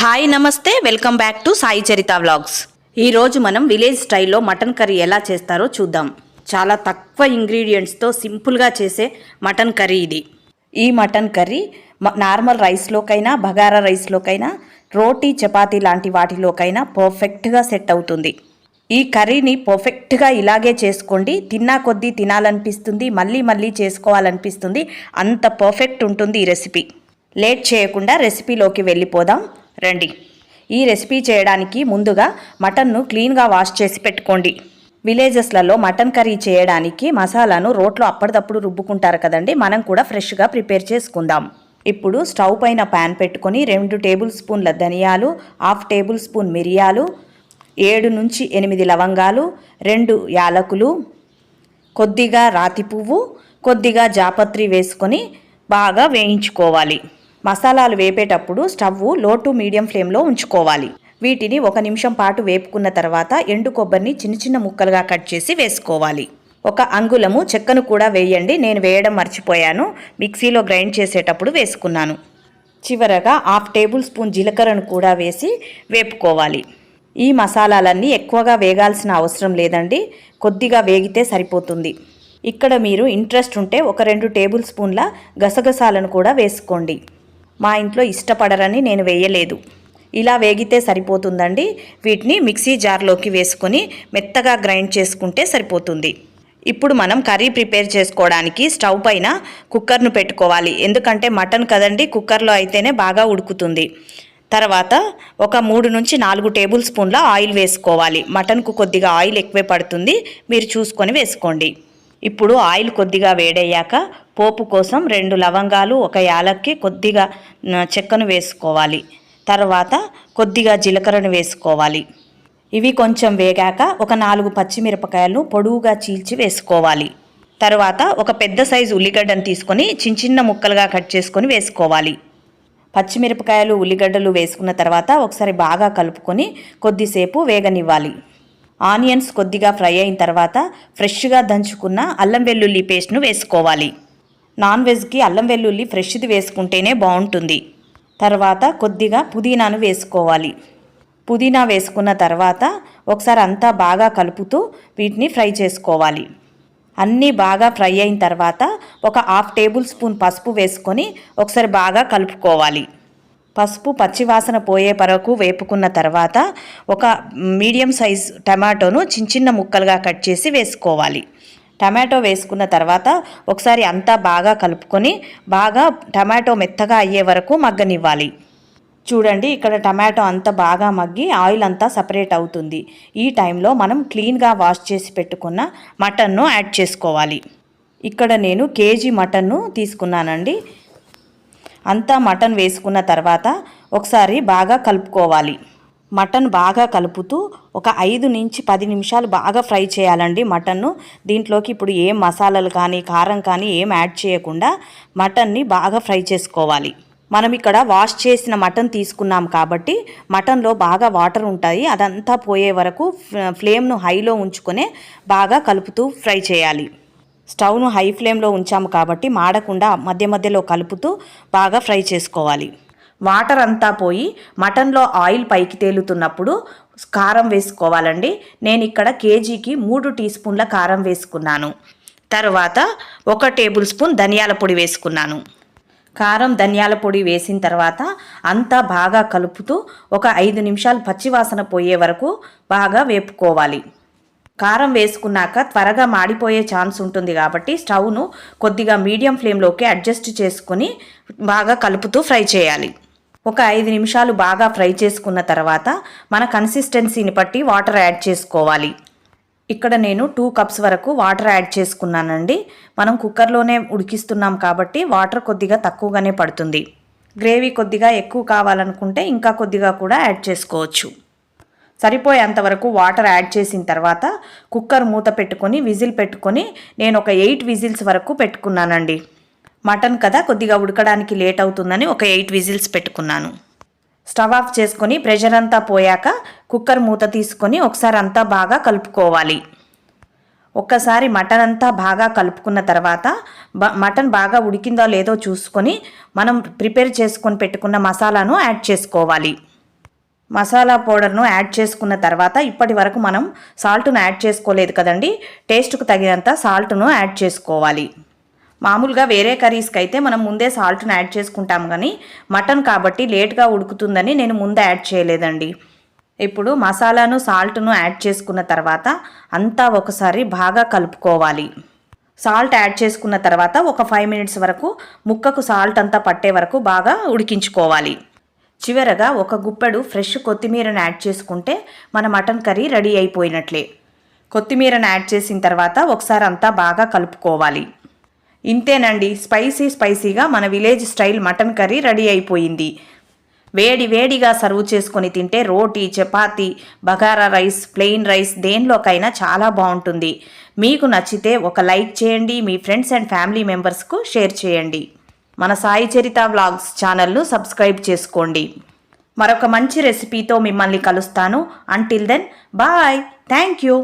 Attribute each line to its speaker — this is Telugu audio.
Speaker 1: హాయ్ నమస్తే. Welcome back to Sai Charitha vlogs. ఈరోజు మనం విలేజ్ స్టైల్లో మటన్ కర్రీ ఎలా చేస్తారో చూద్దాం. చాలా తక్కువ ఇంగ్రీడియంట్స్తో సింపుల్గా చేసే మటన్ కర్రీ ఇది. ఈ మటన్ కర్రీ నార్మల్ రైస్లోకైనా బగారా రైస్లోకైనా రోటీ చపాతీ లాంటి వాటిలోకైనా పర్ఫెక్ట్గా సెట్ అవుతుంది. ఈ కర్రీని పర్ఫెక్ట్గా ఇలాగే చేసుకోండి. తిన్నా కొద్దీ తినాలనిపిస్తుంది. మళ్ళీ మళ్ళీ చేసుకోవాలనిపిస్తుంది. అంత పర్ఫెక్ట్ ఉంటుంది ఈ రెసిపీ లేట్ చేయకుండా రెసిపీలోకి వెళ్ళిపోదాం. రండి. ఈ రెసిపీ చేయడానికి ముందుగా మటన్ను క్లీన్గా వాష్ చేసి పెట్టుకోండి. విలేజెస్లలో మటన్ కర్రీ చేయడానికి మసాలాను రోట్లో అప్పటిదప్పుడు రుబ్బుకుంటారు కదండి మనం కూడా ఫ్రెష్గా ప్రిపేర్ చేసుకుందాం. ఇప్పుడు స్టవ్ పైన ప్యాన్ పెట్టుకొని రెండు టేబుల్ స్పూన్ల ధనియాలు హాఫ్ టేబుల్ స్పూన్ మిరియాలు ఏడు నుంచి ఎనిమిది లవంగాలు రెండు యాలకులు కొద్దిగా రాతి పువ్వు కొద్దిగా జాపత్రి వేసుకొని బాగా వేయించుకోవాలి. మసాలాలు వేపేటప్పుడు స్టవ్లో టు మీడియం ఫ్లేమ్లో ఉంచుకోవాలి. వీటిని ఒక నిమిషం పాటు వేపుకున్న తర్వాత ఎండు కొబ్బరిని చిన్న చిన్న ముక్కలుగా కట్ చేసి వేసుకోవాలి. ఒక అంగుళము చెక్కను కూడా వేయండి. నేను వేయడం మర్చిపోయాను. మిక్సీలో గ్రైండ్ చేసేటప్పుడు వేసుకున్నాను. చివరగా హాఫ్ టేబుల్ స్పూన్ జీలకర్రను కూడా వేసి వేపుకోవాలి. ఈ మసాలాలన్నీ ఎక్కువగా వేగాల్సిన అవసరం లేదండి. కొద్దిగా వేగితే సరిపోతుంది. ఇక్కడ మీరు ఇంట్రెస్ట్ ఉంటే ఒక రెండు టేబుల్ స్పూన్ల గసగసాలను కూడా వేసుకోండి. మా ఇంట్లో ఇష్టపడరని నేను వేయలేదు. ఇలా వేగితే సరిపోతుందండి. వీటిని మిక్సీ జార్లోకి వేసుకొని మెత్తగా గ్రైండ్ చేసుకుంటే సరిపోతుంది. ఇప్పుడు మనం కర్రీ ప్రిపేర్ చేసుకోవడానికి స్టవ్ పైన కుక్కర్ను పెట్టుకోవాలి. ఎందుకంటే మటన్ కదండి కుక్కర్లో అయితేనే బాగా ఉడుకుతుంది. తర్వాత ఒక మూడు నుంచి నాలుగు టేబుల్ స్పూన్ల ఆయిల్ వేసుకోవాలి. మటన్కు కొద్దిగా ఆయిల్ ఎక్కువే పడుతుంది. మీరు చూసుకొని వేసుకోండి. ఇప్పుడు ఆయిల్ కొద్దిగా వేడయ్యాక పోపు కోసం రెండు లవంగాలు ఒక యాలక్కి కొద్దిగా చెక్కను వేసుకోవాలి. తర్వాత కొద్దిగా జీలకర్రను వేసుకోవాలి. ఇవి కొంచెం వేగాక ఒక నాలుగు పచ్చిమిరపకాయలను పొడువుగా చీల్చి వేసుకోవాలి. తర్వాత ఒక పెద్ద సైజు ఉల్లిగడ్డను తీసుకొని చిన్న చిన్న ముక్కలుగా కట్ చేసుకొని వేసుకోవాలి. పచ్చిమిరపకాయలు ఉల్లిగడ్డలు వేసుకున్న తర్వాత ఒకసారి బాగా కలుపుకొని కొద్దిసేపు వేగనివ్వాలి. ఆనియన్స్ కొద్దిగా ఫ్రై అయిన తర్వాత ఫ్రెష్గా దంచుకున్న అల్లం వెల్లుల్లి పేస్ట్ను వేసుకోవాలి. నాన్ వెజ్కి అల్లం వెల్లుల్లి ఫ్రెష్ది వేసుకుంటేనే బాగుంటుంది తర్వాత కొద్దిగా పుదీనాను వేసుకోవాలి. పుదీనా వేసుకున్న తర్వాత ఒకసారి అంతా బాగా కలుపుతూ వీటిని ఫ్రై చేసుకోవాలి. అన్నీ బాగా ఫ్రై అయిన తర్వాత ఒక హాఫ్ టేబుల్ స్పూన్ పసుపు వేసుకొని ఒకసారి బాగా కలుపుకోవాలి. పసుపు పచ్చివాసన పోయే వరకు వేపుకున్న తర్వాత ఒక మీడియం సైజ్ టమాటోను చిన్న చిన్న ముక్కలుగా కట్ చేసి వేసుకోవాలి. టమాటో వేసుకున్న తర్వాత ఒకసారి అంతా బాగా కలుపుకొని బాగా టమాటో మెత్తగా అయ్యే వరకు మగ్గనివ్వాలి. చూడండి ఇక్కడ టమాటో అంతా బాగా మగ్గి ఆయిల్ అంతా సపరేట్ అవుతుంది. ఈ టైంలో మనం క్లీన్గా వాష్ చేసి పెట్టుకున్న మటన్ను యాడ్ చేసుకోవాలి. ఇక్కడ నేను కేజీ మటన్ను తీసుకున్నానండి. అంతా మటన్ వేసుకున్న తర్వాత ఒకసారి బాగా కలుపుకోవాలి. మటన్ బాగా కలుపుతూ ఒక ఐదు నుంచి పది నిమిషాలు బాగా ఫ్రై చేయాలండి మటన్ను. దీంట్లోకి ఇప్పుడు ఏం మసాలాలు కానీ కారం కానీ ఏం యాడ్ చేయకుండా మటన్ని బాగా ఫ్రై చేసుకోవాలి. మనం ఇక్కడ వాష్ చేసిన మటన్ తీసుకున్నాం కాబట్టి మటన్లో బాగా వాటర్ ఉంటాయి. అదంతా పోయే వరకు ఫ్లేమ్ను హైలో ఉంచుకొని బాగా కలుపుతూ ఫ్రై చేయాలి. స్టవ్ను హై ఫ్లేమ్లో ఉంచాము కాబట్టి మాడకుండా మధ్య మధ్యలో కలుపుతూ బాగా ఫ్రై చేసుకోవాలి. వాటర్ అంతా పోయి మటన్లో ఆయిల్ పైకి తేలుతున్నప్పుడు కారం వేసుకోవాలండి. నేను ఇక్కడ కేజీకి మూడు టీ స్పూన్ల కారం వేసుకున్నాను. తర్వాత ఒక టేబుల్ స్పూన్ ధనియాల పొడి వేసుకున్నాను. కారం ధనియాల పొడి వేసిన తర్వాత అంతా బాగా కలుపుతూ ఒక ఐదు నిమిషాలు పచ్చివాసన పోయే వరకు బాగా వేపుకోవాలి. కారం వేసుకున్నాక త్వరగా మాడిపోయే ఛాన్స్ ఉంటుంది కాబట్టి స్టవ్ను కొద్దిగా మీడియం ఫ్లేమ్లోకి అడ్జస్ట్ చేసుకుని బాగా కలుపుతూ ఫ్రై చేయాలి. ఒక ఐదు నిమిషాలు బాగా ఫ్రై చేసుకున్న తర్వాత మన కన్సిస్టెన్సీని బట్టి వాటర్ యాడ్ చేసుకోవాలి. ఇక్కడ నేను టూ కప్స్ వరకు వాటర్ యాడ్ చేసుకున్నానండి. మనం కుక్కర్లోనే ఉడికిస్తున్నాం కాబట్టి వాటర్ కొద్దిగా తక్కువగానే పడుతుంది. గ్రేవీ కొద్దిగా ఎక్కువ కావాలనుకుంటే ఇంకా కొద్దిగా కూడా యాడ్ చేసుకోవచ్చు. సరిపోయేంత వరకు వాటర్ యాడ్ చేసిన తర్వాత కుక్కర్ మూత పెట్టుకొని విజిల్ పెట్టుకొని నేను ఒక ఎయిట్ విజిల్స్ వరకు పెట్టుకున్నానండి. మటన్ కదా కొద్దిగా ఉడకడానికి లేట్ అవుతుందని ఒక ఎయిట్ విజిల్స్ పెట్టుకున్నాను. స్టవ్ ఆఫ్ చేసుకొని ప్రెషర్ అంతా పోయాక కుక్కర్ మూత తీసుకొని ఒకసారి అంతా బాగా కలుపుకోవాలి. ఒక్కసారి మటన్ అంతా బాగా కలుపుకున్న తర్వాత బ మటన్ బాగా ఉడికిందో లేదో చూసుకొని మనం ప్రిపేర్ చేసుకొని పెట్టుకున్న మసాలాను యాడ్ చేసుకోవాలి. మసాలా పౌడర్ను యాడ్ చేసుకున్న తర్వాత ఇప్పటి వరకు మనం సాల్ట్ను యాడ్ చేసుకోలేదు కదండి టేస్ట్కు తగినంత సాల్ట్ను యాడ్ చేసుకోవాలి. మామూలుగా వేరే కర్రీస్కి అయితే మనం ముందే సాల్ట్ని యాడ్ చేసుకుంటాం కానీ మటన్ కాబట్టి లేట్గా ఉడుకుతుందని నేను ముందే యాడ్ చేయలేదండి. ఇప్పుడు మసాలాను సాల్ట్ను యాడ్ చేసుకున్న తర్వాత అంతా ఒకసారి బాగా కలుపుకోవాలి. సాల్ట్ యాడ్ చేసుకున్న తర్వాత ఒక ఫైవ్ మినిట్స్ వరకు ముక్కకు సాల్ట్ అంతా పట్టే వరకు బాగా ఉడికించుకోవాలి. చివరగా ఒక గుప్పెడు ఫ్రెష్ కొత్తిమీరను యాడ్ చేసుకుంటే మన మటన్ కర్రీ రెడీ అయిపోయినట్లే. కొత్తిమీరను యాడ్ చేసిన తర్వాత ఒకసారి అంతా బాగా కలుపుకోవాలి. ఇంతేనండి స్పైసీ స్పైసీగా మన village style mutton curry ready అయిపోయింది. వేడి వేడిగా సర్వ్ చేసుకొని తింటే రోటీ చపాతీ బగారా రైస్ ప్లెయిన్ రైస్ దేనిలోకైనా చాలా బాగుంటుంది. మీకు నచ్చితే ఒక లైక్ చేయండి మీ ఫ్రెండ్స్ అండ్ ఫ్యామిలీ మెంబర్స్కు షేర్ చేయండి. మన సాయి చరిత వ్లాగ్స్ ఛానల్ను సబ్స్క్రైబ్ చేసుకోండి. మరొక మంచి రెసిపీతో మిమ్మల్ని కలుస్తాను. Until then bye thank you